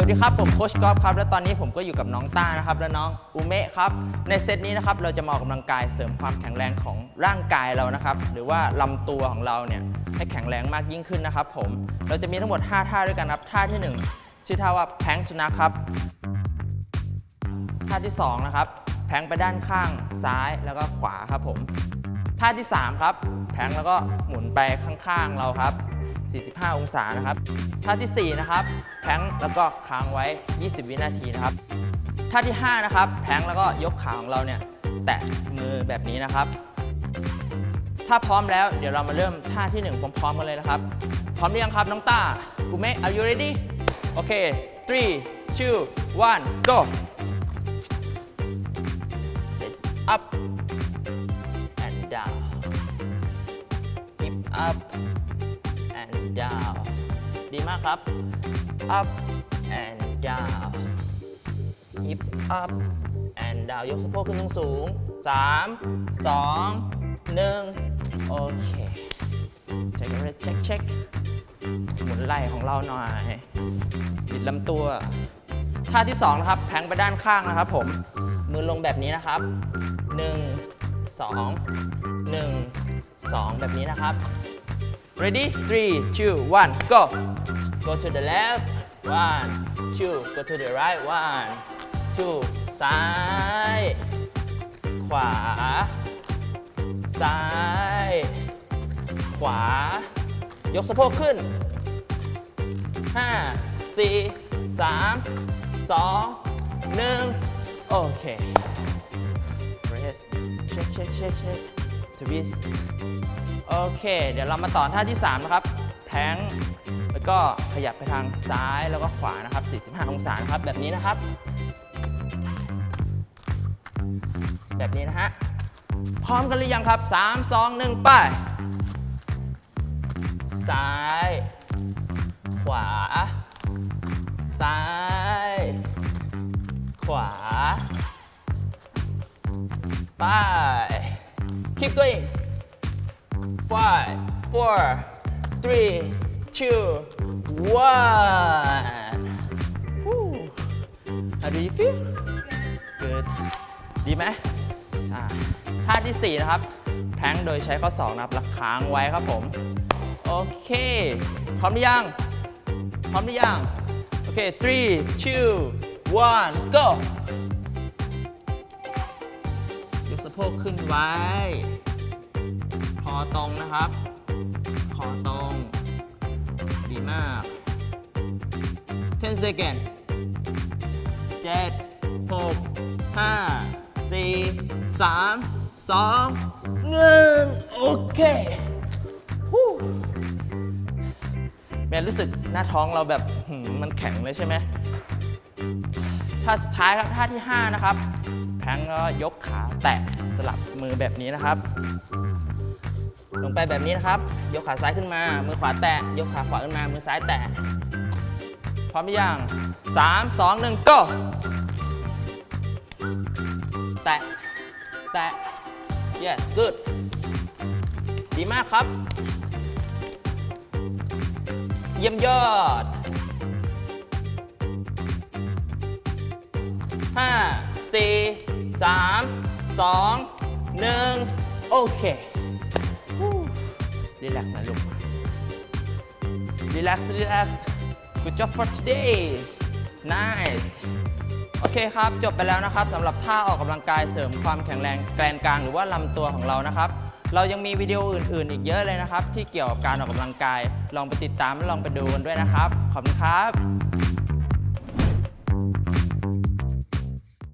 วัสดีครับ ผมโคชกอล์ฟครับ และตอนนี้ผมก็อยู่กับน้องต้านะครับ และน้องอุเมะครับ ในเซตนี้นะครับเราจะมาออกกำลังกายเสริมความแข็งแรงของร่างกายเรานะครับ หรือว่าลำตัวของเราเนี่ยให้แข็งแรงมากยิ่งขึ้นนะครับ ผมเราจะมีทั้งหมด 5 ท่าด้วยกันครับท่าที่ 1 ชื่อท่าว่าแพงสุนัขครับ ท่าที่2นะครับแพงไปด้านข้างซ้ายแล้วก็ขวาครับผมท่าที่ 3 ครับแพงแล้วก็หมุนไปข้างๆเราครับ 45 องศานะครับ ท่าทีสี่4 นะครับแพลงก์แล้วก็ค้างไว้ 20 วินาทีนะครับ ท่าที่ 5 นะครับแพลงก์แล้วก็ยกขาของเราเนี่ยแตะมือแบบนี้นะครับ ถ้าพร้อมแล้วเดี๋ยวเรามาเริ่มท่าที่ 1 พร้อมๆกันเลยนะครับ พร้อมหรือยังครับน้องต้ากูเมะ are you ready โอเค three two one go Let's up and down hip up and down ดีมากครับ up and down hip up and down ยกสะโพกขึ้นสูงๆ3 2 1 โอเคเช็คเช็คเช็คหมุนไหล่ของเราหน่อยบิดลำตัวท่าที่ 2 นะครับแพงไปด้านข้างนะครับผมมือลงแบบนี้นะครับ 1 2 1 2 แบบนี้นะครับ ready 3 2 1 go go to the left 1 2 go to the right 1 2 ซ้าย ขวา ซ้าย ขวา ยกสะโพกขึ้น 5 4 3 2 1 โอเค rest check check check check twist โอเค เดี๋ยวเรามาต่อท่าที่ 3 นะครับ แทงแล้วก็ขยับไปทางซ้ายแล้วก็ขวานะครับ 45 องศาครับแบบนี้นะครับ แบบนี้นะฮะ พร้อมกันหรือยังครับ 3 2 1 ไป ซ้าย ขวา ซ้าย ขวา ไป keep going five four three two one Woo. how do you feel good ดีไหมอ่าท่าที่ 4 นะครับแพลงโดยใช้ข้อ2นะครับแล้วค้างไว้ครับผม โอเค พร้อมหรือยัง พร้อมหรือยัง โอเค three two one go โพกขึ้นไว้ คอตรงนะครับ คอตรง ดีมาก 10 second 7 6 5 4 3 2 1 โอเคฮู้แม่รู้สึกหน้าท้องเราแบบมมันแข็งเลยใช่ไหมท่าสุดท้ายครับท่าที่ 5 นะครับ แพลงก็ยกขาแตะสลับมือแบบนี้นะครับ ลงไปแบบนี้นะครับ ยกขาซ้ายขึ้นมา มือขวาแตะ ยกขาขวาขึ้นมา มือซ้ายแตะ พร้อมหรือยัง3 2 1 go แตะ แตะ yes good ดีมากครับ เยี่ยมยอดห้า สี่สามสองหนึ่งโอเครีแลกซ์นะลูกรีแลกซ์รีแลกซ์ good job for today nice โอเคครับ จบไปแล้วนะครับสำหรับท่าออกกำลังกายเสริมความแข็งแรงแกนกลางหรือว่าลำตัวของเรานะครับ เรายังมีวิดีโออื่น ๆ อีกเยอะเลยนะครับ ที่เกี่ยวกับการออกกำลังกาย ลองไปติดตามและลองไปดูกันด้วยนะครับ ขอบคุณครับ